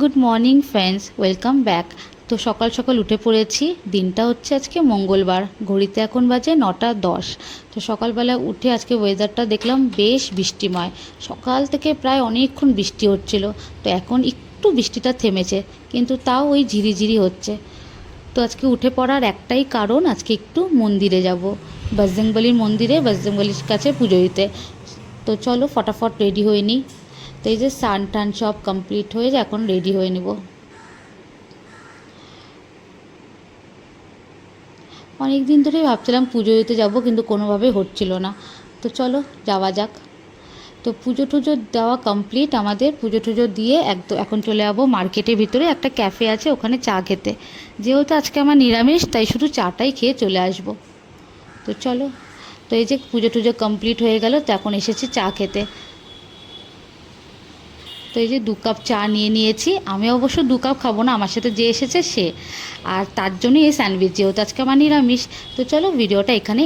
Good morning friends welcome back তো সকাল সকাল উঠে পড়েছি। দিনটা হচ্ছে আজকে মঙ্গলবার। ঘড়িতে এখন বাজে নটা দশ। তো সকালবেলা উঠে আজকে ওয়েদারটা দেখলাম বেশ বৃষ্টিময়। সকাল থেকে প্রায় অনেকক্ষণ বৃষ্টি হচ্ছিল। তো এখন একটু বৃষ্টিটা থেমেছে, কিন্তু তাও ওই ঝিরিঝিরি হচ্ছে। তো আজকে উঠে পড়ার একটাই কারণ, আজকে একটু মন্দিরে যাব। বজরংবলির মন্দিরে বজরংবলির কাছে পুজো দিতে। তো চলো, ফটাফট রেডি হয়ে নিই। তো এই যে সান টান সব কমপ্লিট হয়ে এখন রেডি হয়ে নেব। অনেক দিন ধরেই ভাবছিলাম পুজো দিতে যাব, কিন্তু কোনোভাবে হচ্ছিল না। তো চলো, যাওয়া যাক। তো পুজো টুজো দেওয়া কমপ্লিট আমাদের। পুজো টুজো দিয়ে একদম এখন চলে যাব মার্কেটের ভিতরে। একটা ক্যাফে আছে, ওখানে চা খেতে। যেহেতু আজকে আমার নিরামিষ, তাই শুধু চাটাই খেয়ে চলে আসব। তো চলো, তো এই যে পুজো টুজো কমপ্লিট হয়ে গেল, তো এখন এসেছি চা খেতে। তো এই যে দু কাপ চা নিয়ে নিয়েছি। আমি অবশ্য দু কাপ খাব না, আমার সাথে যে এসেছে সে। আর তার জন্যই এই স্যান্ডউইচ, যেহেতু আজকে আমার নিরামিষ। তো চলো ভিডিওটা এখানে